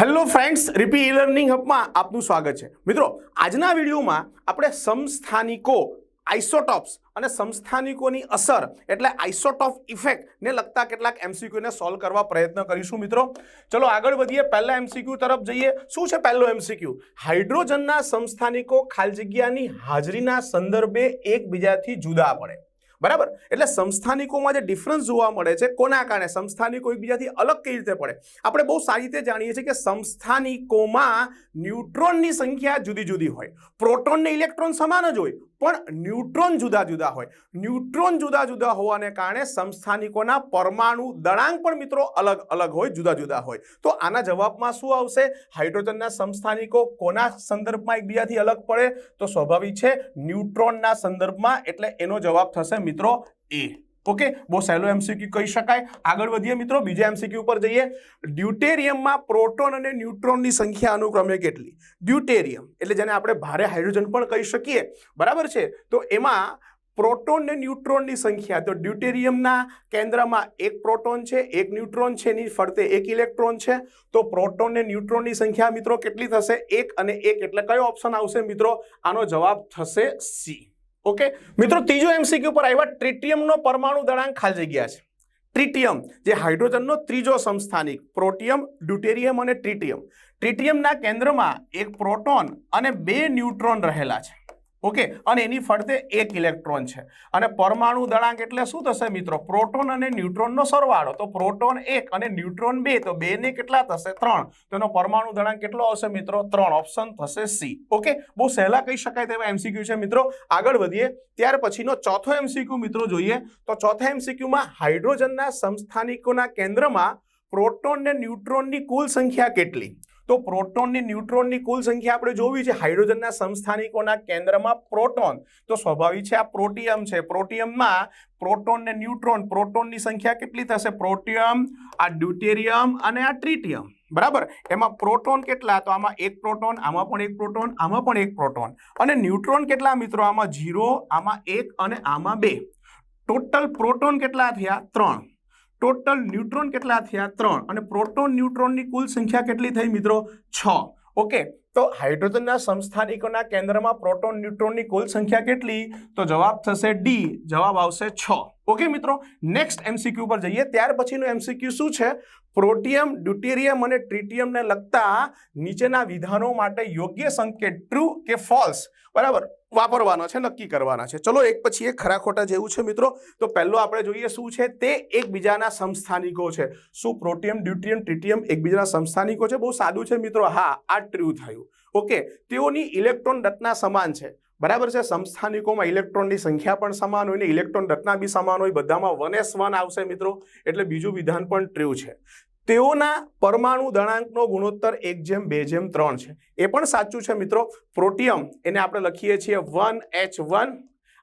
Hello friends, Ripi E learning હબમાં આપનું સ્વાગત છે. મિત્રો, આજના વિડીયોમાં આપણે સમસ્થાનિકો આઇસોટોપ્સ અને સંસ્થાનિકોની અસર, એટલે આઇસોટોપ ઇફેક્ટ ને લગતા કેટલાક એમસીક્યુને સોલ્વ કરવા પ્રયત્ન કરીશું મિત્રો. ચલો આગળ વધીએ, પહેલા એમસીક્યુ તરફ જઈએ. શું છે પહેલો એમસીક્યુ હાઇડ્રોજનના સંસ્થાનિકો ખાલી જગ્યાની હાજરીના સંદર્ભે એકબીજાથી જુદા પડે. બરાબર? એટલે સંસ્થાનિકોમાં જે ડિફરન્સ જોવા મળે છે કોના કારણે? સંસ્થાનિકો એકબીજાથી અલગ કઈ રીતે પડે? આપણે બહુ સારી રીતે જાણીએ છીએ કે સંસ્થાનિકોમાં ન્યુટ્રોનની સંખ્યા જુદી જુદી હોય. પ્રોટોનને ઇલેક્ટ્રોન સમાન જ હોય. પણ ન્યુટ્રોન જુદા જુદા હોય. ન્યુટ્રોન જુદા જુદા હોવાને કારણે સમસ્થાનિકોના પરમાણુ દળાંક પણ મિત્રો અલગ અલગ હોય, જુદા જુદા હોય. તો આના જવાબમાં શું આવશે? હાઇડ્રોજનના સમસ્થાનિકો કોના સંદર્ભમાં એકબીજાથી અલગ પડે? તો સ્વાભાવિક છે, ન્યુટ્રોનના સંદર્ભમાં, એટલે એનો જવાબ થશે મિત્રો એ. ઓકે બહુ સહેલો એમસીક્યુ કહી શકાય. આગળ વધીએ મિત્રો, બીજા એમસીક્યુ ઉપર જઈએ. ડ્યુટેરિયમમાં પ્રોટોન અને ન્યુટ્રોનની સંખ્યા અનુક્રમે કેટલી? ડ્યુટેરિયમ, એટલે જેને આપણે ભારે હાઇડ્રોજન પણ કહી શકીએ. બરાબર છે? તો એમાં પ્રોટોન ને ન્યુટ્રોનની સંખ્યા, તો ડ્યુટેરિયમના કેન્દ્રમાં એક પ્રોટોન છે, એક ન્યુટ્રોન છે, એની ફરતે એક ઇલેક્ટ્રોન છે. તો પ્રોટોન ને ન્યુટ્રોનની સંખ્યા મિત્રો કેટલી થશે? એક અને એક, એટલે કયો ઓપ્શન આવશે મિત્રો? આનો જવાબ થશે સી. ઓકે? મિત્રો, ત્રીજો એમસીક્યુ પર આવ્યા. ટ્રિટિયમનો પરમાણુ દળાંક ખાલી જગ્યા છે. ટ્રિટિયમ, જે હાઇડ્રોજનનો ત્રીજો સંસ્થાનિક, પ્રોટિયમ, ડ્યુટેરિયમ અને ટ્રિટિયમ. ટ્રિટિયમના કેન્દ્રમાં એક પ્રોટોન અને બે ન્યુટ્રોન રહેલા છે. ઓકે? અને એની ફરતે એક ઇલેક્ટ્રોન છે. અને પરમાણુ દળાંક એટલે શું થશે મિત્રો? પ્રોટોન અને ન્યુટ્રોનનો સરવાળો. તો પ્રોટોન એક અને ન્યુટ્રોન બે. તો બે ને કેટલા થશે? ત્રણ. તો એનો પરમાણુ દળાંક કેટલો હશે મિત્રો? ત્રણ. ઓપ્શન થશે સી. ઓકે? બહુ સહેલા કહી શકાય તેવા એમસીક્યુ છે મિત્રો. આગળ વધીએ. ત્યાર પછીનો ચોથો એમસીક્યુ મિત્રો જોઈએ. તો ચોથા એમસીક્યુમાં હાઇડ્રોજનના સંસ્થાનિકોના કેન્દ્રમાં પ્રોટોન ને ન્યુટ્રોનની કુલ સંખ્યા કેટલી? તો પ્રોટોનની ન્યુટ્રોનની કુલ સંખ્યા આપણે જોવી છે. હાઇડ્રોજનના સંસ્થાનિકોના કેન્દ્રમાં પ્રોટોન. તો સ્વાભાવિક છે આ પ્રોટિયમ છે. પ્રોટિયમમાં પ્રોટોન ને ન્યુટ્રોન, પ્રોટોનની સંખ્યા કેટલી થશે? પ્રોટિયમ, આ ડ્યુટેરિયમ અને આ ટ્રિટિયમ. બરાબર? એમાં પ્રોટોન કેટલા? તો આમાં એક પ્રોટોન, આમાં પણ એક પ્રોટોન, આમાં પણ એક પ્રોટોન. અને ન્યુટ્રોન કેટલા મિત્રો? આમાં ઝીરો, આમાં એક અને આમાં બે. ટોટલ પ્રોટોન કેટલા થયા? ત્રણ. ટોટલ ન્યુટ્રોન કેટલા થયા? ત્રણ. અને પ્રોટોન ન્યુટ્રોનની કુલ સંખ્યા કેટલી થઈ મિત્રો? છ. ઓકે. તો હાઇડ્રોજનના સંસ્થાનિકોના કેન્દ્રમાં પ્રોટોન ન્યુટ્રોનની કુલ સંખ્યા કેટલી? તો જવાબ થશે ડી જવાબ આવશે છ. ઓકે મિત્રો? નેક્સ્ટ એમસીક્યુ પર જઈએ. ત્યાર પછીનું એમસીક્યુ શું છે? પ્રોટિયમ, ડ્યુટેરિયમ અને ટ્રિટિયમને લગતા નીચેના વિધાનો માટે યોગ્ય સંકેત ટ્રુ કે ફોલ્સ બરાબર? વાપરવાનો છે, નક્કી કરવાના છે. ચલો એક પછી એક ખરા ખોટા જેવું છે મિત્રો. તો પહેલો આપણે જોઈએ શું છે? તે એકબીજાના સમસ્થાનિકો છે. શું પ્રોટિયમ ડ્યુટિયમ ટ્રિટિયમ એકબીજાના સમસ્થાનિકો છે? બહુ સાદું છે મિત્રો. હા, આ ટ્રુ થયું. ઓકે, તેઓની ઇલેક્ટ્રોન રચના સમાન છે. બરાબર છે? સંસ્થાનિકોમાં ઇલેક્ટ્રોનની સંખ્યા પણ સમાન હોય ને, ઇલેક્ટ્રોન રચના બી સમાન હોય, બધામાં વન એસ વન આવશે મિત્રો. એટલે બીજું વિધાન પણ ટ્રુ છે. તેઓના પરમાણુ દળાંકનો ગુણોત્તર એક જેમ, બે જેમ, ત્રણ છે. એ પણ સાચું છે મિત્રો. પ્રોટિયમ એને આપણે લખીએ છીએ વન એચ વન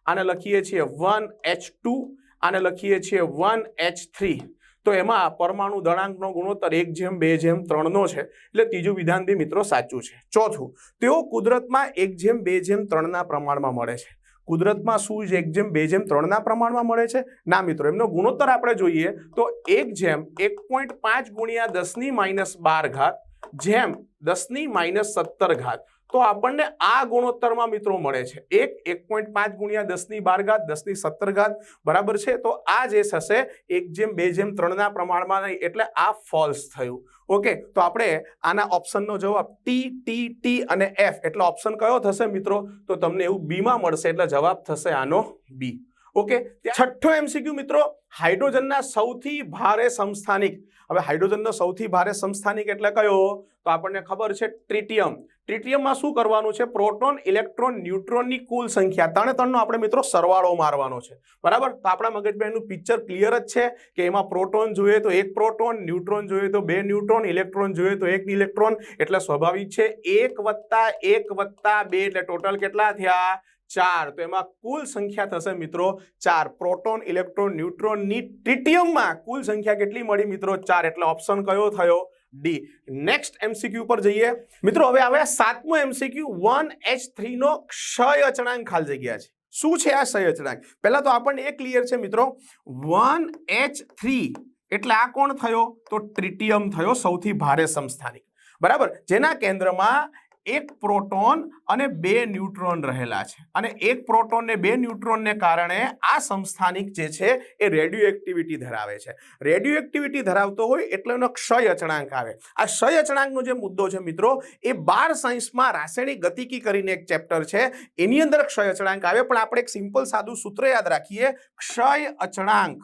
આને લખીએ છીએ વન એચ ટુ આને લખીએ છીએ વન એચ થ્રી. તો એમાં પરમાણુ દળાંકનો ગુણોત્તર એક જેમ, બે જેમ, ત્રણનો છે. એટલે ત્રીજું વિધાન બી મિત્રો સાચું છે. ચોથું, તેઓ કુદરતમાં એક જેમ, બે જેમ, ત્રણના પ્રમાણમાં મળે છે. કુદરતમાં શું એક જેમ, બે જેમ, ત્રણના પ્રમાણમાં મળે છે? ના મિત્રો, એમનો ગુણોત્તર આપણે જોઈએ તો એક જેમ એક પોઈન્ટ પાંચ ગુણ્યા દસની માઇનસ બાર ઘાત, જેમ દસની માઇનસ સત્તર ઘાત. તો આપણને આ ગુણોત્તરમાં મિત્રો મળે છે. એક એક પોઈન્ટ પાંચ ગુણ્યા દસની બાર ઘાત, દસની સત્તર ઘાત, બરાબર છે? તો આ જે થશે, એક જેમ, બે જેમ, ત્રણના પ્રમાણમાં નહીં, એટલે આ ફોલ્સ થયું. ઓકે, તો આપણે આના ઓપ્શનનો જવાબ ટી ટી ટી અને એફ એટલે ઓપ્શન કયો થશે મિત્રો? તો તમને એવું બીમાં મળશે, એટલે જવાબ થશે આનો બી ઓકે છઠ્ઠો એમસીક્યુ મિત્રો, હાઇડ્રોજનના સૌથી ભારે સંસ્થાનિક. હવે હાઇડ્રોજનનો સૌથી ભારે સંસ્થાનિક એટલે કયો? તો આપણને ખબર છે ટ્રિટિયમ. ટ્રિટિયમમાં શું કરવાનું છે? પ્રોટોન, ઇલેક્ટ્રોન, ન્યુટ્રોનની કુલ સંખ્યા. ત્રણે ત્રણનો આપણે મિત્રો સરવાળો મારવાનો છે. બરાબર? તો આપણા મગજમાં એનું પિક્ચર ક્લિયર જ છે કે એમાં પ્રોટોન જોઈએ તો એક પ્રોટોન, ન્યુટ્રોન જોઈએ તો બે ન્યુટ્રોન, ઇલેક્ટ્રોન જોઈએ તો એક ઇલેક્ટ્રોન. એટલે સ્વાભાવિક છે એક વત્તા એક વત્તા બે. એટલે ટોટલ કેટલા થયા? ચાર. તો એમાં કુલ સંખ્યા થશે મિત્રો ચાર. પ્રોટોન, ઇલેક્ટ્રોન, ન્યુટ્રોનની ટ્રિટિયમમાં કુલ સંખ્યા કેટલી મળી મિત્રો? ચાર. એટલે ઓપ્શન કયો થયો? ડી નેક્સ્ટ એમસીક્યુ પર જઈએ. મિત્રો, હવે આવે સાતમો એમસીક્યુ વન એચ થ્રીનો ક્ષય અચળાંક ખાલી જગ્યા છે. શું છે આ ક્ષય અચળાંક? પહેલા તો આપણને એ ક્લિયર છે, મિત્રો. વન એચ થ્રી એટલે આ કોણ થયો? તો ટ્રિટિયમ થયો સૌથી ભારે સંસ્થાનિક. બરાબર? જેના કેન્દ્રમાં એક પ્રોટોન અને બે ન્યુટ્રોન રહેલા છે. અને એક પ્રોટોન ને બે ન્યુટ્રોનને કારણે આ સંસ્થાનિક જે છે એ રેડિયો એક્ટિવિટી ધરાવે છે. રેડિયો એક્ટિવિટી ધરાવતો હોય એટલે એનો ક્ષય અચળાંક આવે. આ ક્ષય અચળાંકનો જે મુદ્દો છે મિત્રો, એ બાર સાયન્સમાં રાસાયણિક ગતિકી કરીને એક ચેપ્ટર છે. એની અંદર ક્ષય અચળાંક આવે, પણ આપણે એક સિમ્પલ સાદું સૂત્ર યાદ રાખીએ. ક્ષય અચળાંક.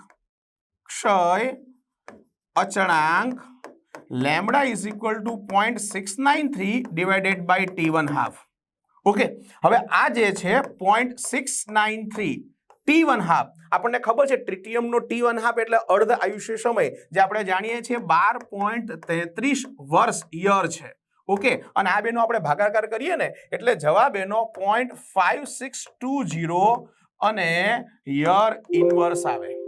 ક્ષય અચળાંક lambda is equal to point six nine three divided by T one half okay હવે આ જે છે point six nine three T one half આપણને ખબર છે ટ્રિટિયમનો ટી વન હાફ એટલે અર્ધ આયુષ્ય સમય, જે આપણે જાણીએ છીએ બાર પોઈન્ટ તેત્રીસ વર્ષ યર છે. ઓકે અને આ બેનો આપણે ભાગાકાર કરીએ ને, એટલે જવાબ એનો point five six two zero અને યર ઇનવર્સ આવે.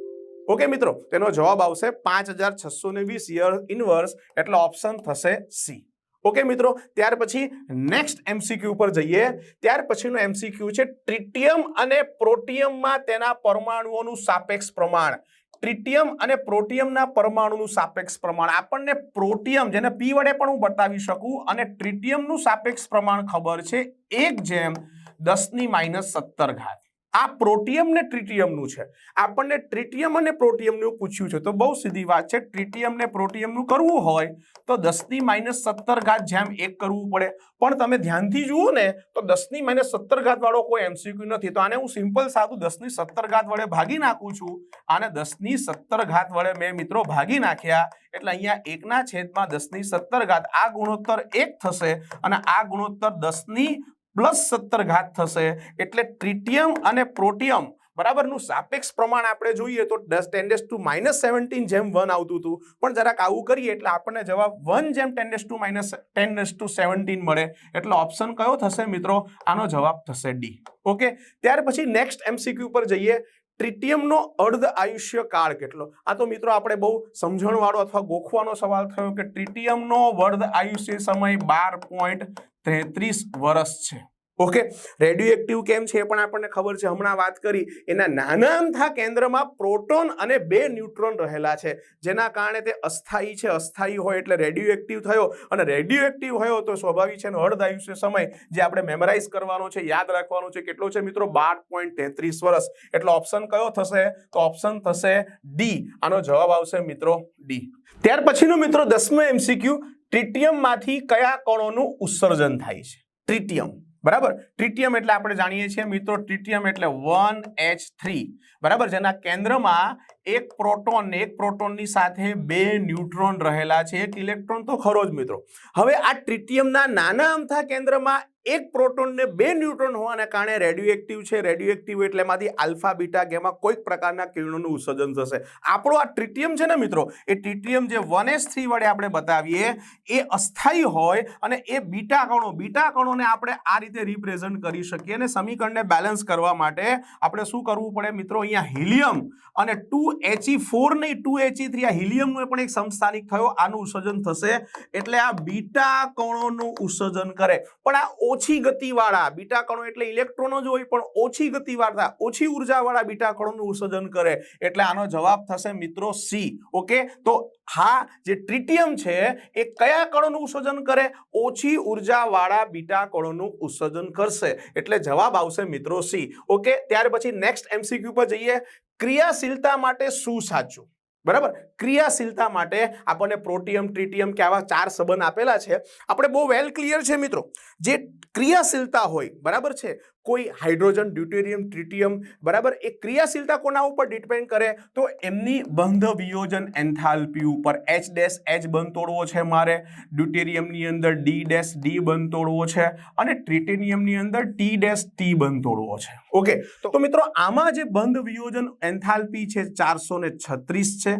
ઓકે મિત્રો, તેનો જવાબ આવશે પાંચ હજાર છસો ને વીસ યર ઇનવર્સ, એટલે ઓપ્શન થશે સી ઓકે મિત્રો, ત્યાર પછી નેક્સ્ટ એમસીક્યુ પર જઈએ. ત્યાર પછીનું એમસીક્યુ છે ટ્રિટિયમ અને પ્રોટિયમમાં તેના પરમાણુઓનું સાપેક્ષ પ્રમાણ. ટ્રિટિયમ અને પ્રોટિયમના પરમાણુનું સાપેક્ષ પ્રમાણ. આપણને પ્રોટિયમ જેને પી વડે પણ હું બતાવી શકું, અને ટ્રિટિયમનું સાપેક્ષ પ્રમાણ ખબર છે એક જેમ દસની માઇનસ સત્તર ઘાત. આ પ્રોટિયમ ને ટ્રિટિયમનું છે. આપણને ટ્રિટિયમ અને પ્રોટિયમનું પૂછ્યું છે. તો બહુ સીધી વાત છે. ટ્રિટિયમ ને પ્રોટિયમનું કરવું હોય તો દસની માઇનસ સત્તર ઘાત જેમ એક કરવું પડે. પણ તમે ધ્યાનથી જુઓ ને તો દસની માઇનસ સત્તર ઘાત વાળો કોઈ એમસીક્યુ નથી. તો આને હું સિમ્પલ સાદું દસની સત્તર ઘાત વડે ભાગી નાખું છું. આને દસની સત્તર ઘાત વડે મેં મિત્રો ભાગી નાખ્યા. એટલે અહીંયા એકના છેદમાં દસની સત્તર ઘાત આ ગુણોત્તર એક થશે અને આ ગુણોત્તર દસની પ્લસ સત્તર ઘાત થશે એટલે ટ્રિટિયમ અને પ્રોટિયમ બરાબરનું સાપેક્ષ પ્રમાણ આપણે જોઈએ તો દસ ટેન્ડેસ ટુ માઇનસ સેવન્ટીન જેમ વન આવતું હતું. પણ જરાક આવું કરીએ એટલે આપણને જવાબ વન જેમ ટેન ડેસ ટુ માઇનસ ટેન ડેસ ટુ સેવન્ટીન મળે. એટલે ઓપ્શન કયો થશે મિત્રો? આનો જવાબ થશે ડી ઓકે ત્યાર પછી નેક્સ્ટ એમસીક્યુ પર જઈએ. ટ્રિટિયમનો અર્ધ આયુષ્ય કાળ કેટલો? આ તો મિત્રો આપણે બહુ સમજણવાળો અથવા ગોખવાનો સવાલ થયો કે ટ્રિટિયમનો વર્ધ આયુષ્ય સમય બાર પોઈન્ટ તેત્રીસ વર્ષ છે. ઓકે? રેડિયો એક્ટિવ કેમ છે એ પણ આપણને ખબર છે. હમણાં વાત કરી. એના નાના અમથા કેન્દ્રમાં પ્રોટોન અને બે ન્યુટ્રોન રહેલા છે. જેના કારણે તે અસ્થાયી છે. અસ્થાયી હોય એટલે રેડિયો એક્ટિવ થયો. અને રેડિયો થયો તો સ્વાભાવિક છે અર્ધ આયુષ્ય સમય જે આપણે મેમરાઇઝ કરવાનો છે, યાદ રાખવાનો છે, કેટલો છે મિત્રો? બાર પોઈન્ટ તેત્રીસ વર્ષ. એટલે ઓપ્શન કયો થશે? તો ઓપ્શન થશે ડી આનો જવાબ આવશે મિત્રો ડી ત્યાર પછીનો મિત્રો દસમો એમસીક્યુ ટ્રિટિયમમાંથી કયા કણોનું ઉત્સર્જન થાય છે? ટ્રિટિયમ. બરાબર? ટ્રિટિયમ એટલે આપણે જાણીએ છીએ, મિત્રો, ટ્રિટિયમ એટલે વન એચ થ્રી. બરાબર? જેના કેન્દ્રમાં એક પ્રોટોન એક પ્રોટોનની સાથે બે ન્યુટ્રોન રહેલા છે. એક ઇલેક્ટ્રોન તો ખરો જ, મિત્રો. હવે આ ટ્રિટિયમના નાના અમથા કેન્દ્રમાં એક પ્રોટોનને બે ન્યુટ્રોન હોવાના કારણે રેડિયો એક્ટિવ છે. રેડિયો એક્ટિવ એટલે એમાંથી આલ્ફા, બીટા ગેમા કોઈક પ્રકારના કિરણોનું ઉત્સર્જન થશે. આપણો આ ટ્રિટિયમ છે ને મિત્રો, એ ટ્રિટિયમ જે વન એસ થ્રી વડે આપણે બતાવીએ, એ અસ્થાયી હોય અને એ બીટા કણો, બીટા કણોને આપણે આ રીતે રિપ્રેઝન્ટ કરી શકીએ અને સમીકરણને બેલેન્સ કરવા માટે આપણે શું કરવું પડે મિત્રો? અહીંયા હિલિયમ અને ટુ એચઈ ફોર નહીં, ટુ એચઈ થ્રી, આ હિલિયમનું પણ એક સમસ્થાનિક થયો. આનું ઉત્સર્જન થશે એટલે આ બીટા કણોનું ઉત્સર્જન કરે. પણ આ ઓછી ગતિવાળા બીટા કણો એટલે ઇલેક્ટ્રોનો જ હોય, પણ ઓછી ગતિવાળા, ઓછી ઉર્જાવાળા બીટા કણોનું ઉત્સર્જન કરે. એટલે આનો જવાબ થશે મિત્રો સી ઓકે? તો હા, જે ટ્રિટિયમ છે, એ કયા કણોનું ઉત્સર્જન કરે? ઓછી ઉર્જાવાળા બીટા કણોનું ઉત્સર્જન કરશે. એટલે જવાબ આવશે મિત્રો સી ઓકે? ત્યાર પછી નેક્સ્ટ એમસીક્યુ પર જઈએ. ક્રિયાશીલતા માટે શું સાચું? બરાબર? ક્રિયાશીલતા માટે આપણને પ્રોટિયમ, ટ્રિટિયમ કે આવા ચાર સંબંધ આપેલા છે. આપણે બહુ વેલ ક્લિયર છે મિત્રો. જે ક્રિયાશીલતા હોય, બરાબર છે? કોઈ હાઇડ્રોજન, ડ્યુટેરિયમ, ટ્રિટિયમ, બરાબર? એ ક્રિયાશીલતા કોના ઉપર ડિપેન્ડ કરે? તો એમની બંધ વિયોજન એન્થાલ્પી ઉપર. એચ ડેશ એચ બંધ તોડવો છે મારે. ડ્યુટેરિયમની અંદર ડી ડેશ ડી બંધ તોડવો છે અને ટ્રિટેનિયમની અંદર ટી ડેશ ટી બંધ તોડવો છે. ઓકે તો મિત્રો, આમાં જે બંધ વિયોજન એન્થાલ્પી છે, ચારસો છત્રીસ છે.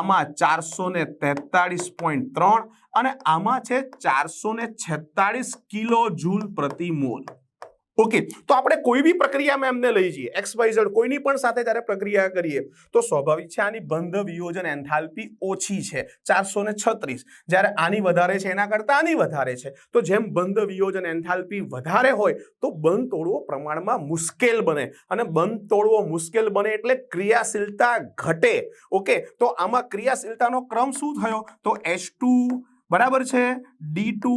આમાં ચારસો ને તેતાળીસ પોઈન્ટ ત્રણ અને આમાં છે ચારસો ને છેતાળીસ કિલો જૂલ પ્રતિ મોલ. ઓકે તો આપણે કોઈ બી પ્રક્રિયામાં એમને લઈ જઈએ. એક્સ વાય ઝેડ કોઈની પણ સાથે જ્યારે પ્રક્રિયા કરીએ, તો સ્વાભાવિક છે આની બંધ વિયોજન એન્થાલ્પી ઓછી છે, ચારસો ને છત્રીસ. જ્યારે આની વધારે છે એના કરતાં આની વધારે છે. તો જેમ બંધ વિયોજન એન્થાલ્પી વધારે હોય, તો બંધ તોડવો પ્રમાણમાં મુશ્કેલ બને. અને બંધ તોડવો મુશ્કેલ બને એટલે ક્રિયાશીલતા ઘટે. ઓકે તો આમાં ક્રિયાશીલતાનો ક્રમ શું થયો? તો એચ ટુ બરાબર છે? ડી ટુ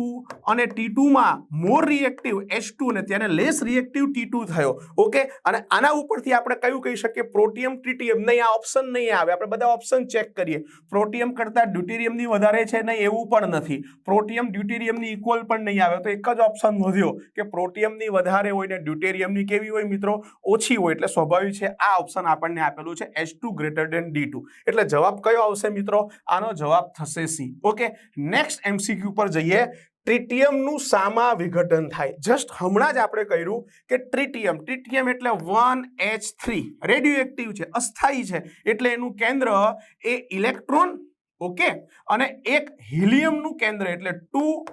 અને ટી ટુમાં મોર રિએક્ટિવ એચ ટુ ને ત્યારે લેસ રિએક્ટિવ ટી ટુ થયો. ઓકે અને આના ઉપરથી આપણે કયું કહી શકીએ? પ્રોટિયમ ટ્રીટિયમ નહીં, આ ઓપ્શન નહીં આવે. આપણે બધા ઓપ્શન ચેક કરીએ. પ્રોટિયમ કરતાં ડ્યુટેરિયમની વધારે છે નહીં, એવું પણ નથી. પ્રોટિયમ ડ્યુટેરિયમની ઇક્વલ પણ નહીં આવે. તો એક જ ઓપ્શન વધ્યો કે પ્રોટિયમની વધારે હોય ને ડ્યુટેરિયમની કેવી હોય મિત્રો? ઓછી હોય. એટલે સ્વાભાવિક છે, આ ઓપ્શન આપણને આપેલું છે H two greater than D two એટલે જવાબ કયો આવશે મિત્રો? આનો જવાબ થશે સી ઓકે નેક્સ્ટ એમસીક્યુ પર જઈએ ટ્રિટિયમનું સામા વિઘટન થાય. જસ્ટ હમણાં જ આપણે કર્યું કે ટ્રિટિયમ ટ્રિટિયમ એટલે વન એચ થ્રી રેડિયો છે, અસ્થાયી છે. એટલે એનું કેન્દ્ર એ ઇલેક્ટ્રોન ઓકે અને એક હિલિયમનું કેન્દ્ર એટલે ટુ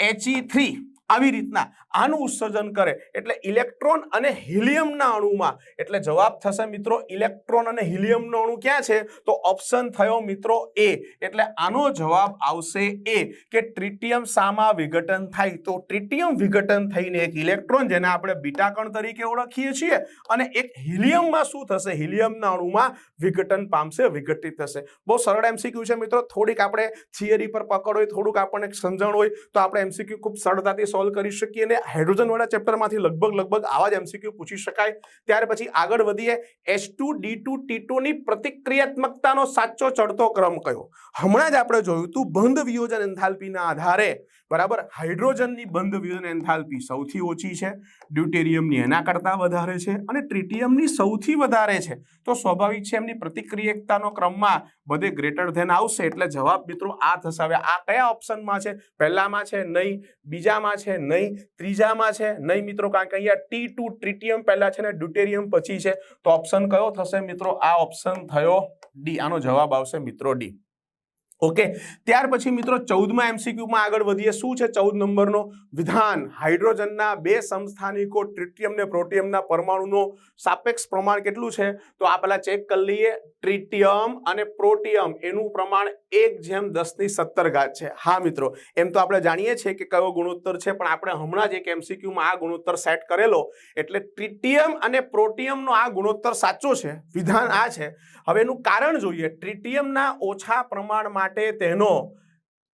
એચઈ થ્રી આવી રીતના આનું ઉત્સર્જન કરે. એટલે ઇલેક્ટ્રોન અને હિલિયમના અણુમાં. એટલે જવાબ થશે મિત્રો ઇલેક્ટ્રોન અને હિલિયમનો અણુ ક્યાં છે? તો ઓપ્શન થયો મિત્રો એ. એટલે આનો જવાબ આવશે એ કે ટ્રિટિયમ સામા વિઘટન થાય. તો ટ્રિટિયમ વિઘટન થઈને એક ઇલેક્ટ્રોન, જેને આપણે બીટાકણ તરીકે ઓળખીએ છીએ, અને એક હિલિયમમાં શું થશે? હિલિયમના અણુમાં વિઘટન પામશે, વિઘટિત થશે. બહુ સરળ એમસીક્યુ છે મિત્રો. થોડીક આપણે થિયરી પર પકડ હોય, થોડુંક આપણને સમજણ હોય, તો આપણે એમસીક્યુ ખૂબ સરળતાથી સોલ્વ કરી શકીએ અને હાઇડ્રોજનવાળા ચેપ્ટરમાંથી લગભગ લગભગ આવા જ એમસીક્યુ પૂછી શકાય. ત્યાર પછી આગળ વધીએ. H two D two T ટુની પ્રતિક્રિયાત્મકતાનો સાચો ચડતો ક્રમ કયો? હમણાં જ આપણે જોયું હતું બંધ વિયોજન એન્થાલ્પીના આધારે. બરાબર? હાઇડ્રોજનની બંધ વિયોજન એન્થાલ્પી સૌથી ઓછી છે, ડ્યુટેરિયમની એના કરતાં વધારે છે અને ટ્રિટિયમની સૌથી વધારે છે. તો સ્વાભાવિક છે એમની પ્રતિક્રિયકતાનો ક્રમમાં બધે ગ્રેટર ધેન આવશે એટલે જવાબ મિત્રો આ થશે. હવે આ કયા ઓપ્શનમાં છે? પહેલામાં છે, નહીં. બીજામાં છે, નહીં. ત્રીજામાં છે, નહીં મિત્રો. કારણ કે અહીંયા ટી ટુ ટ્રિટિયમ પહેલાં છે ને ડ્યુટેરિયમ પછી છે. તો ઓપ્શન કયો થશે મિત્રો? આ ઓપ્શન થયો ડી. આનો જવાબ આવશે મિત્રો ડી. ઓકે ત્યાર પછી મિત્રો ચૌદમાં એમસીક્યુમાં આગળ વધીએ. શું છે ચૌદ નંબરનો? વિધાન. હાઇડ્રોજનના બે સમસ્થાનિકો ટ્રિટિયમ ને પ્રોટિયમના પરમાણુનો સાપેક્ષ પ્રમાણ કેટલું છે? તો આ પહેલાં ચેક કરી લઈએ. ટ્રિટિયમ અને પ્રોટિયમ એનું પ્રમાણ એક જેમ દસની સત્તર ઘાત છે. હા મિત્રો, એમ તો આપણે જાણીએ છીએ કે કયો ગુણોત્તર છે, પણ આપણે હમણાં જ એક એમસીક્યુમાં આ ગુણોત્તર સેટ કરેલો. એટલે ટ્રિટિયમ અને પ્રોટિયમનો આ ગુણોત્તર સાચો છે? વિધાન આ છે. હવે એનું કારણ જોઈએ. ટ્રિટિયમના ઓછા પ્રમાણ માટે તેનો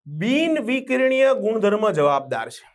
બિન વિકિરણીય ગુણધર્મ જવાબદાર છે.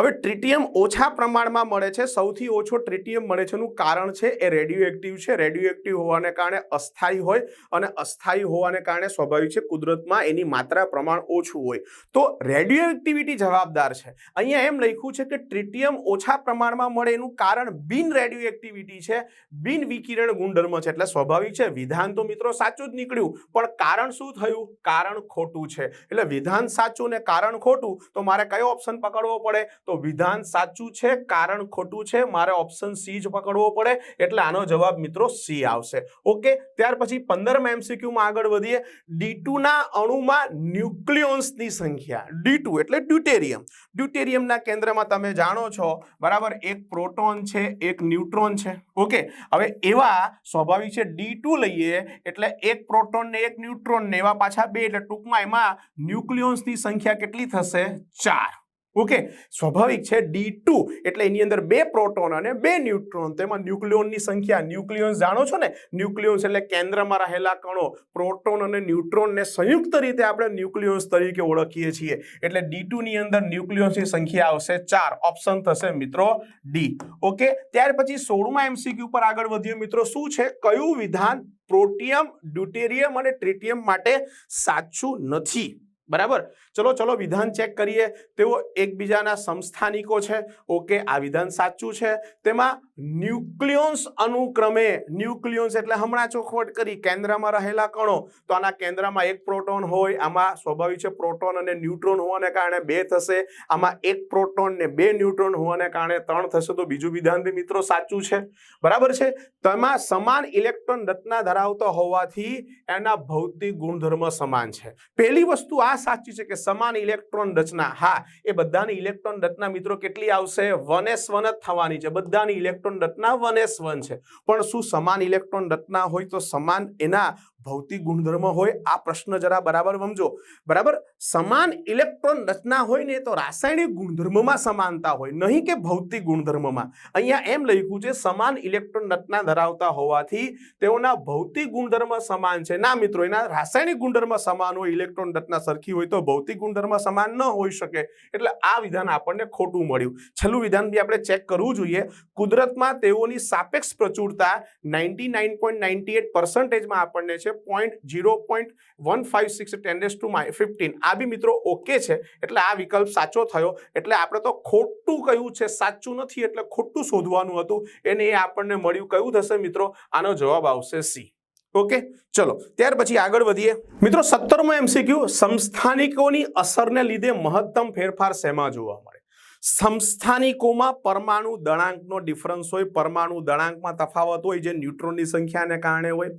હવે ટ્રિટિયમ ઓછા પ્રમાણમાં મળે છે. સૌથી ઓછો ટ્રિટિયમ મળે છે એનું કારણ છે એ રેડિયો એક્ટિવ છે. રેડિયો એક્ટિવ હોવાને કારણે અસ્થાયી હોય અને અસ્થાયી હોવાને કારણે સ્વાભાવિક છે કુદરતમાં એની માત્રા પ્રમાણ ઓછું હોય. તો રેડિયો એક્ટિવિટી જવાબદાર છે. અહીંયા એમ લખ્યું છે કે ટ્રિટિયમ ઓછા પ્રમાણમાં મળે એનું કારણ બિન રેડિયો એક્ટિવિટી છે. બિન વિકિરણ ગુણધર્મ છે. એટલે સ્વાભાવિક છે વિધાન તો મિત્રો સાચું જ નીકળ્યું. પણ કારણ શું થયું? કારણ ખોટું છે. એટલે વિધાન સાચું ને કારણ ખોટું તો મારે કયો ઓપ્શન પકડવો પડે? તો વિધાન સાચું છે, કારણ ખોટું છે, મારે ઓપ્શન સી જ પકડવો પડે, એટલે આનો જવાબ મિત્રો સી આવશે. ઓકે ત્યાર પછી પંદરમાં એમસીક્યુમાં આગળ વધીએ. ડી ના અણુમાં ન્યુક્લિયોન્સની સંખ્યા ડી એટલે ડ્યુટેરિયમ. ડ્યુટેરિયમના કેન્દ્રમાં તમે જાણો છો, બરાબર, એક પ્રોટોન છે, એક ન્યુટ્રોન છે. ઓકે હવે એવા સ્વાભાવિક છે ડી ટુ લઈએ, એટલે એક પ્રોટોન ને એક ન્યુટ્રોન ને એવા પાછા બે, એટલે ટૂંકમાં એમાં ન્યુક્લિયોન્સની સંખ્યા કેટલી થશે? ચાર. ઓકે? સ્વાભાવિક છે ડી ટુ એટલે એની અંદર બે પ્રોટોન અને બે ન્યુટ્રોન. તેમાં ન્યુક્લિયોનની સંખ્યા ન્યુક્લિયોન્સ જાણો છો ને? ન્યુક્લિયોન્સ એટલે કેન્દ્રમાં રહેલા કણો. પ્રોટોન અને ન્યુટ્રોનને સંયુક્ત રીતે આપણે ન્યુક્લિયોન્સ તરીકે ઓળખીએ છીએ. એટલે ડી ટુ ની અંદર ન્યુક્લિયોન્સની સંખ્યા આવશે ચાર. ઓપ્શન થશે મિત્રો ડી ઓકે? ત્યાર પછી સોળમાં એમસીક્યુ પર આગળ વધીએ. મિત્રો, શું છે? કયું વિધાન પ્રોટિયમ, ડ્યુટેરિયમ અને ટ્રિટિયમ માટે સાચું નથી? બરાબર? ચલો ચલો, વિધાન ચેક કરીએ. તેઓ એકબીજાના સંસ્થાનિકો છે. ઓકે, આ વિધાન સાચું છે. તેમાં ન્યુક્લિયોન્સ અનુક્રમે ન્યુક્લિયોન્સ એટલે હમણાં ચોખવટ કરી, કેન્દ્રમાં રહેલા કણો. તો આના કેન્દ્રમાં એક પ્રોટોન હોય, આમાં સ્વાભાવિક છે પ્રોટોન અને ન્યુટ્રોન હોવાને કારણે બે થશે. આમાં એક પ્રોટોન ને બે ન્યુટ્રોન હોવાને કારણે ત્રણ થશે. તો બીજું વિધાન બી મિત્રો સાચું છે. બરાબર છે? તેમાં સમાન ઇલેક્ટ્રોન રચના ધરાવતો હોવાથી એના ભૌતિક ગુણધર્મ સમાન છે. પહેલી વસ્તુ આ સાચી છે કે સમાન ઇલેક્ટ્રોન રચના, હા, એ બધાની ઇલેક્ટ્રોન રચના મિત્રો કેટલી આવશે? વન એસ વન જ થવાની છે. બધાની ઇલેક્ટ્રોન રચના વન એસ વન છે. પણ શું સમાન ઇલેક્ટ્રોન રચના હોય તો સમાન એના ભૌતિક ગુણધર્મ હોય, આ પ્રશ્ન જરા બરાબર સમજો. બરાબર? સમાન ઇલેક્ટ્રોન રચના હોય ને તો રાસાયણિક ગુણધર્મમાં સમાનતા હોય, નહીં કે ભૌતિક ગુણધર્મમાં. અહીંયા એમ લખ્યું છે, સમાન ઇલેક્ટ્રોન રચના ધરાવતા હોવાથી તેઓના ભૌતિક ગુણધર્મ સમાન છે. ના મિત્રો, એના રાસાયણિક ગુણધર્મ સમાન હોય, ઇલેક્ટ્રોન રચના સરખી હોય તો ભૌતિક ગુણધર્મ સમાન ન હોઈ શકે. એટલે આ વિધાન આપણને ખોટું મળ્યું. છેલ્લું વિધાન બી આપણે ચેક કરવું જોઈએ. કુદરતમાં તેઓની સાપેક્ષ પ્રચુરતા ninety nine point ninety eight પર્સન્ટેજમાં આપણને છે. Point zero point one five six ten two fifteen આ બી મિત્રો ઓકે છે, એટલે આ વિકલ્પ સાચો થયો. એટલે આપણે તો ખોટું કયું છે, સાચું નથી, એટલે ખોટું શોધવાનું હતું. એને એ આપણને મળ્યું. કયું થશે મિત્રો? આનો જવાબ આવશે સી ઓકે ચલો, ત્યાર પછી આગળ વધીએ. મિત્રો, સત્તરમો એમસીક્યુ સંસ્થાનિકોની અસરને લીધે મહત્તમ ફેરફાર શેમાં જોવા મળે? સમસ્થાનિકોમાં પરમાણુ દળાંકનો ડિફરન્સ હોય, પરમાણુ દળાંકમાં તફાવત હોય, જે ન્યુટ્રોનની સંખ્યાને કારણે હોય.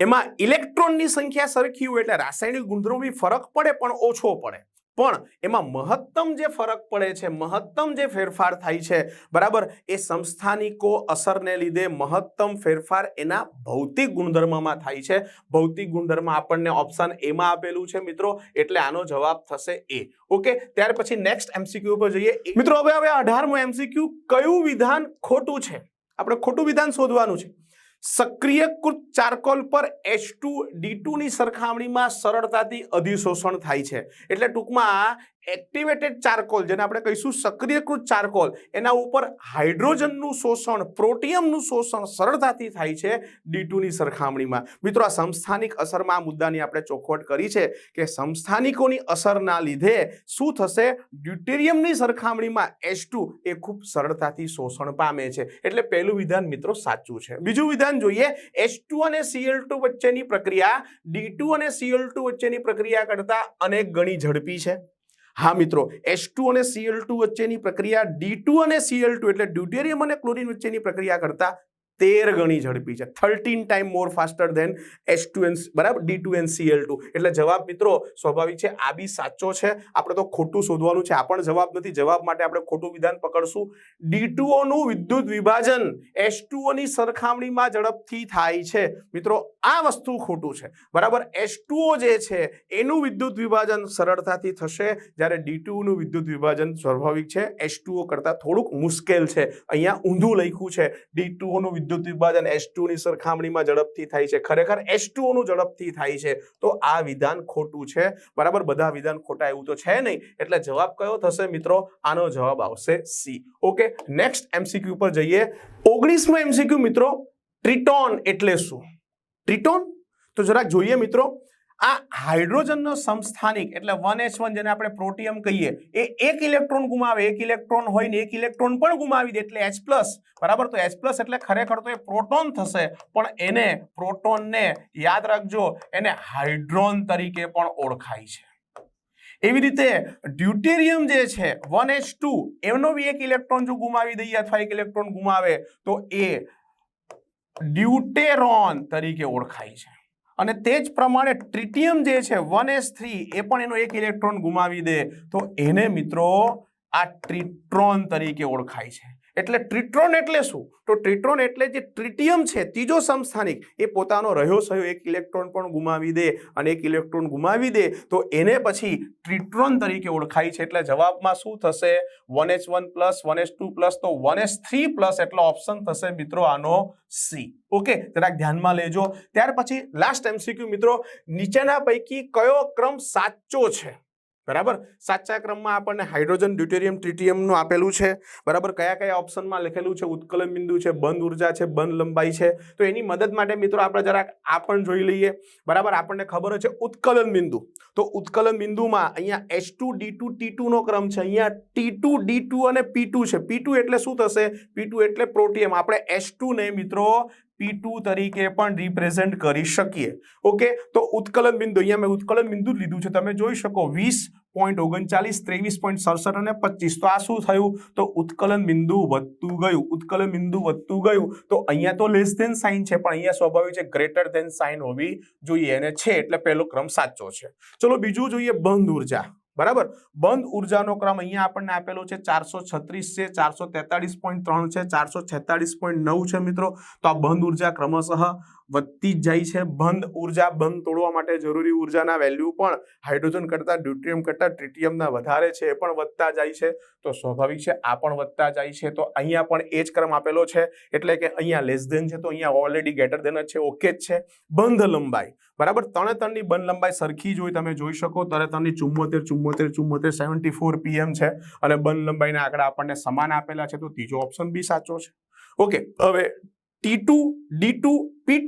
એમાં ઇલેક્ટ્રોનની સંખ્યા સરખી હોય એટલે રાસાયણિક ગુણધર્મો બી ફરક પડે પણ ઓછો પડે. પણ એમાં મહત્તમ જે ફરક પડે છે, મહત્તમ જે ફેરફાર થાય છે, બરાબર, એ સંસ્થાનિકો અસરને લીધે મહત્તમ ફેરફાર એના ભૌતિક ગુણધર્મમાં થાય છે. ભૌતિક ગુણધર્મ આપણને ઓપ્શન એમાં આપેલું છે, મિત્રો, એટલે આનો જવાબ થશે એ ઓકે ત્યાર પછી નેક્સ્ટ એમસીક્યુ પર જઈએ. મિત્રો, હવે હવે અઢારમું એમસીક્યુ કયું વિધાન ખોટું છે? આપણે ખોટું વિધાન શોધવાનું છે. સક્રિયકૃત ચારકોલ પર એચ ટુ ડી ટુની સરખામણીમાં સરળતાથી અધિશોષણ થાય છે. એટલે ટૂંકમાં એક્ટિવેટેડ ચારકોલ જેને આપણે કહીશું સક્રિયકૃત ચારકોલ એના ઉપર હાઇડ્રોજનનું શોષણ પ્રોટિયમનું શોષણ સરળતાથી થાય છે ડી સરખામણીમાં. મિત્રો, આ સંસ્થાનિક અસરમાં આ મુદ્દાની આપણે ચોખવટ કરી છે કે સંસ્થાનિકોની અસરના લીધે શું થશે? ડ્યુટેરિયમની સરખામણીમાં એચ એ ખૂબ સરળતાથી શોષણ પામે છે. એટલે પહેલું વિધાન મિત્રો સાચું છે. બીજું વિધાન જોઈએ એચ અને સીએલ વચ્ચેની પ્રક્રિયા ડી અને સીએલ વચ્ચેની પ્રક્રિયા કરતાં અનેક ગણી ઝડપી છે. હા, મિત્રો એચ ટુ અને સીએલ ટુ વચ્ચેની પ્રક્રિયા ડી ટુ અને સીએલ ટુ એટલે ડ્યુટેરિયમ અને ક્લોરિન વચ્ચેની પ્રક્રિયા કરતા તેર ગણી ઝડપી છે. Thirteen time more faster than H two and બરાબર? D two and CL two. એટલે જવાબ મિત્રો સ્વાભાવિક છે, આ બી સાચો છે. આપણે તો ખોટું શોધવાનું છે. આ પણ જવાબ નથી. જવાબ માટે આપણે ખોટું વિધાન પકડશું. ડી ટુઓનું વિદ્યુત વિભાજન એચ ટુઓની સરખામણીમાં ઝડપથી થાય છે. મિત્રો, આ વસ્તુ ખોટું છે. બરાબર? એચ ટુઓ જે છે, એનું વિદ્યુત વિભાજન સરળતાથી થશે જ્યારે ડી ટુનું વિદ્યુત વિભાજન સ્વાભાવિક છે. એચ ટુઓ કરતાં થોડુંક મુશ્કેલ છે. અહીંયા ઊંધું લખ્યું છે. ડી ટુઓનું વિદ્યુત વિભાજન એસની સરખામણીમાં ઝડપથી થાય છે. ખરેખર એસનું ઝડપથી થાય છે. તો આ વિધાન ખોટું છે. બરાબર? બધા વિધાન ખોટા એવું તો છે નહીં. એટલે જવાબ કયો થશે મિત્રો? આનો જવાબ આવશે સી ઓકે નેક્સ્ટ એમસીક્યુ પર જઈએ. ઓગણીસમો એમસીક્યુ મિત્રો ટ્રિટોન એટલે શું? ટ્રિટોન તો જરાક જોઈએ મિત્રો. આ હાઇડ્રોજનનો સંસ્થાનિક એટલે વન એચ વન જેને આપણે પ્રોટીયમ કહીએ, એ એક ઇલેક્ટ્રોન ગુમાવે, એક ઇલેક્ટ્રોન હોય ને એક ઇલેક્ટ્રોન પણ ગુમાવી દે એટલે એચ પ્લસ. બરાબર? તો એચ પ્લસ એટલે ખરેખર તો એ પ્રોટોન થશે, પણ એને પ્રોટોનને યાદ રાખજો, એને હાઇડ્રોન તરીકે પણ ઓળખાય છે. એવી રીતે ડ્યુટેરિયમ જે છે, વન એચ ટુ, એનો બી એક ઇલેક્ટ્રોન જો ગુમાવી દઈએ અથવા એક ઇલેક્ટ્રોન ગુમાવે, તો એ ડ્યુટેરોન તરીકે ઓળખાય છે. અને તે જ પ્રમાણે ટ્રિટિયમ જે છે વન એસ થ્રી એ પણ એનો એક ઇલેક્ટ્રોન ગુમાવી દે. તો એને મિત્રો આ ટ્રિટ્રોન તરીકે ઓળખાય છે. એટલે ટ્રિટ્રોન એટલે શું? તો ટ્રિટ્રોન એટલે જે ટ્રિટિયમ છે, ત્રીજો સમસ્થાનિક એ પોતાનો રહ્યો સહયો, એક ઇલેક્ટ્રોન પણ ગુમાવી દે અને એક ઇલેક્ટ્રોન ગુમાવી દે, તો એને પછી ટ્રિટ્રોન તરીકે ઓળખાય છે. એટલે જવાબમાં શું થશે? One H one plus one H two plus તો વન એચ થ્રી પ્લસ એટલો ઓપ્શન થશે મિત્રો આનો સી ઓકે જરાક ધ્યાનમાં લેજો. ત્યાર પછી લાસ્ટ એમસીક્યુ મિત્રો, નીચેના પૈકી કયો ક્રમ સાચો છે? બરાબર? સાચા ક્રમમાં આપણને હાઇડ્રોજન ડ્યુટેરિયમ ટ્રિટિયમનું આપેલું છે. બરાબર? કયા કયા ઓપ્શનમાં લખેલું છે? ઉત્કલન બિંદુ છે, બંધ ઊર્જા છે, બંધ લંબાઈ છે. તો એની મદદ માટે મિત્રો આપણે જરાક આ પણ જોઈ લઈએ. બરાબર? આપણને ખબર છે ઉત્કલન બિંદુ. તો ઉત્કલન બિંદુમાં અહીંયા H two D two T ટુનો ક્રમ છે. અહીંયા ટી ટુ ડી ટુ અને પી ટુ છે. પી ટુ એટલે શું થશે? પી ટુ એટલે પ્રોટીયમ. આપણે એચ ટુ ને મિત્રો પી ટુ તરીકે પણ રિપ્રેઝેન્ટ કરી શકીએ. ઓકે તો ઉત્કલન બિંદુ, અહીંયા મેં ઉત્કલન બિંદુ લીધું છે. તમે જોઈ શકો વીસ પોઈન્ટ ઓગણચાલીસ, ત્રેવીસ પોઈન્ટ સડસઠ અને પચીસ. તો આ શું થયું? તો ઉત્કલન બિંદુ વધતું ગયું. ઉત્કલન બિંદુ વધતું ગયું. તો અહીંયા તો લેસ ધેન સાઇન છે, પણ અહીંયા સ્વાભાવિક છે ગ્રેટર ધેન સાઇન હોવી જોઈએ અને છે. એટલે પહેલો ક્રમ સાચો છે. ચલો બીજું જોઈએ બંધ ઊર્જા. બરાબર? બંધ ઉર્જાનો ક્રમ અહીંયા આપણને આપેલો છે ચારસો છત્રીસ છે, ચારસો તેતાળીસ પોઈન્ટ ત્રણ છે, ચારસો છેતાળીસ પોઈન્ટ નવ છે મિત્રો. તો આ બંધ ઊર્જા ક્રમશઃ વધતી જ જાય છે. બંધ ઊર્જા, બંધ તોડવા માટે જરૂરી ઉર્જાના વેલ્યુ પણ હાઇડ્રોજન કરતાં ડ્યુટ્રિયમ કરતાં ટ્રિટિયમના વધારે છે. એ પણ વધતા જાય છે. તો સ્વાભાવિક છે, આ પણ વધતા જાય છે. તો અહીંયા પણ એ જ ક્રમ આપેલો છે. એટલે કે અહીંયા લેસ દેન છે, તો અહીંયા ઓલરેડી ગેટર દેન જ છે ઓકે જ છે. બંધ લંબાઈ, બરાબર? ત્રણે ત્રણની બંધ લંબાઈ સરખી જ હોય, તમે જોઈ શકો. ત્રણે ત્રણની ચુમ્મોતેર ચુમ્મોતેર ચુમ્મોતેર સેવન્ટી ફોર પીએમ છે. અને બંધ લંબાઈના આંકડા આપણને સમાન આપેલા છે. તો ત્રીજો ઓપ્શન બી સાચો છે. ઓકે હવે T two D two P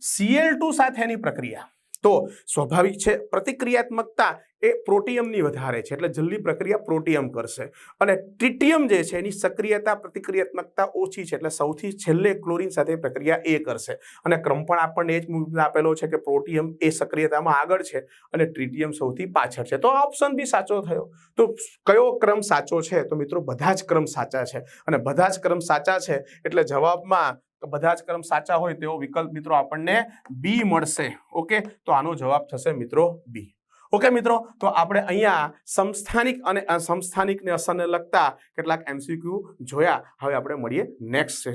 CL two સાથેની પ્રક્રિયા. તો સ્વાભાવિક છે, પ્રતિક્રિયાત્મકતા એ પ્રોટિયમની વધારે છે, એટલે જલ્દી પ્રક્રિયા પ્રોટિયમ કરશે. અને ટ્રિટિયમ જે છે, એની સક્રિયતા, પ્રતિક્રિયાત્મકતા ઓછી છે, એટલે સૌથી છેલ્લે ક્લોરિન સાથે પ્રક્રિયા એ કરશે. અને ક્રમ પણ આપણને એ જ મૂવી આપેલો છે કે પ્રોટિયમ એ સક્રિયતામાં આગળ છે અને ટ્રિટિયમ સૌથી પાછળ છે. તો આ ઓપ્શન બી સાચો થયો. તો કયો ક્રમ સાચો છે? તો મિત્રો, બધા જ ક્રમ સાચા છે. અને બધા જ ક્રમ સાચા છે, એટલે જવાબમાં બધા જ ક્રમ સાચા હોય તેવો વિકલ્પ મિત્રો આપણને બી મળશે. ઓકે તો આનો જવાબ થશે મિત્રો બી ઓકે મિત્રો? તો આપણે અહીંયા સંસ્થાનિક અને સંસ્થાનિકને અસરને લગતા કેટલાક એમસીક્યુ જોયા. હવે આપણે મળીએ નેક્સ્ટ